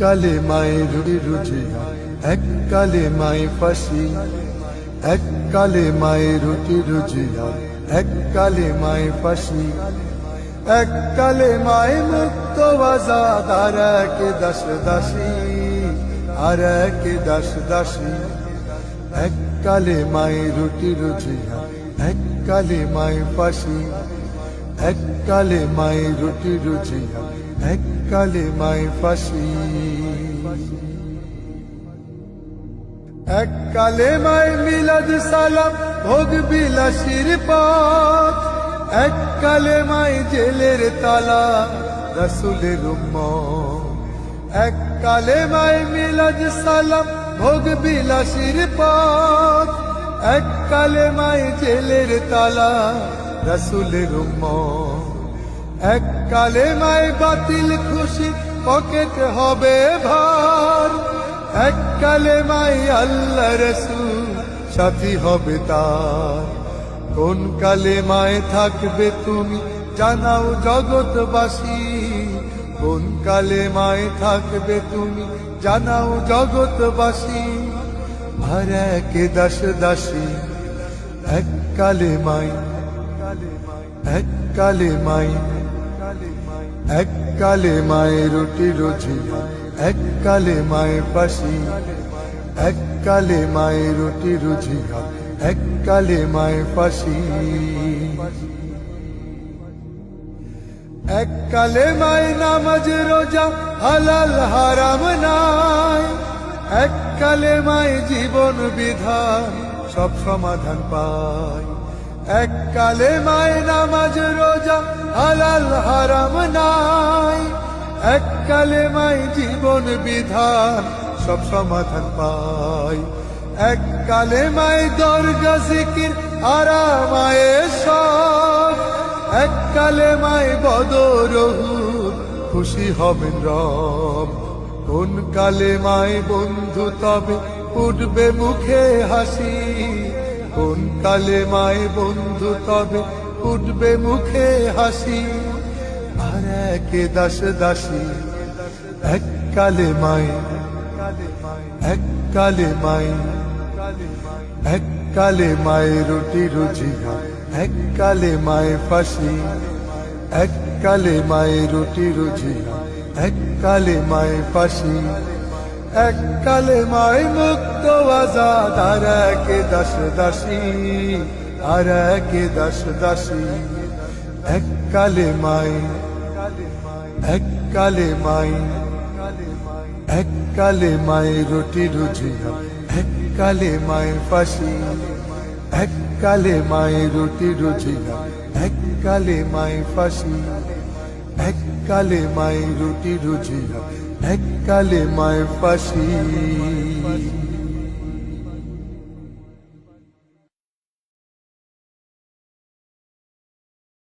কালে মায়ের রুটি রুজি এক কালে মায়ে ফাঁসি এক কালে মায়ের রুটি রুজি এক কালে মায়ে ফাঁসি। এক কালে মায়ে মুক্ত আজাদ আর এক দাস দাসী, আর এক দাস দাসী। এক কালে মায়ে রুটি রুজি এক কালে মায়ে ফাঁসি এক কালে মায়ে রুটি রুজি এক কালে মায়ে ফাঁসি। এক কালে মায়ে মিলাদ সালাম, ভোগ বিলাসির পথ। এক কালে মায়ে জেলের তালা, রসুলের এক কালে মায়ে মিলাদ সালাম, ভোগ বিলাসির পথ। এক কালে মায়ে জেলের তালা, রসুলের উম্মত। এক কালে মায়ে বাতিল খুশি পকেট হবে ভার। এক কালে মাই আল্লাহ রসুল সাথী হবে তার। কোন কালে মায়ে থাকবে তুমি জানাও জগৎবাসী। কোন কালে মায়ে থাকবে তুমি জানাও জগৎবাসী। আর এক দাস দাসী। এক কালে মাই এক কালে মাই এক কালে মায়ে রুটি রুজি এক কালে মায়ে ফাঁসি এক কালে মায়ে রুটি রুজি এক কালে মায়ে ফাঁসি এক কালে মায়ে নামাজ রোজা হালাল, হারাম নাই। এক কালে মায়ে জীবন বিধান সব সমাধান পায়। এক কালে মায়ে নামাজ রোজা হালাল হারাম নাই। এক কালে মাই জীবন বিধান, সব সমাধান পায় এক কালে মাই দরগা জিকির আরামায়ে সব এক কালে মাই বদরহুর খুশি হবেন রব। কোন কালে মাই বন্ধু তবে উঠবে মুখে হাসি। কোন কালে মায় বন্ধু তবে উঠবে মুখে হাসি, আর এক দাস দাসী। এক কালে মায়, এক কালে মাই এক কালে মায়ে রুটি রুজি এক কালে মায়ে ফাঁসি। এক কালে মায়ে রুটি রুজি এক কালে মায়ে ফাঁসি। এক কালে মাই মুক্ত আজাদ, আর এক দাস দাসী। আর এক দাস দাসী, এক কালে মাই, এক কালে মাই, এক কালে মাই রুটি রুজি এক কালে মাই ফাঁসি, এক কালে মাই রুটি রুজি এক কালে মাই ফাঁসি, এক কালে মাই রুটি রুজি এক কালে মায় ফাঁসি।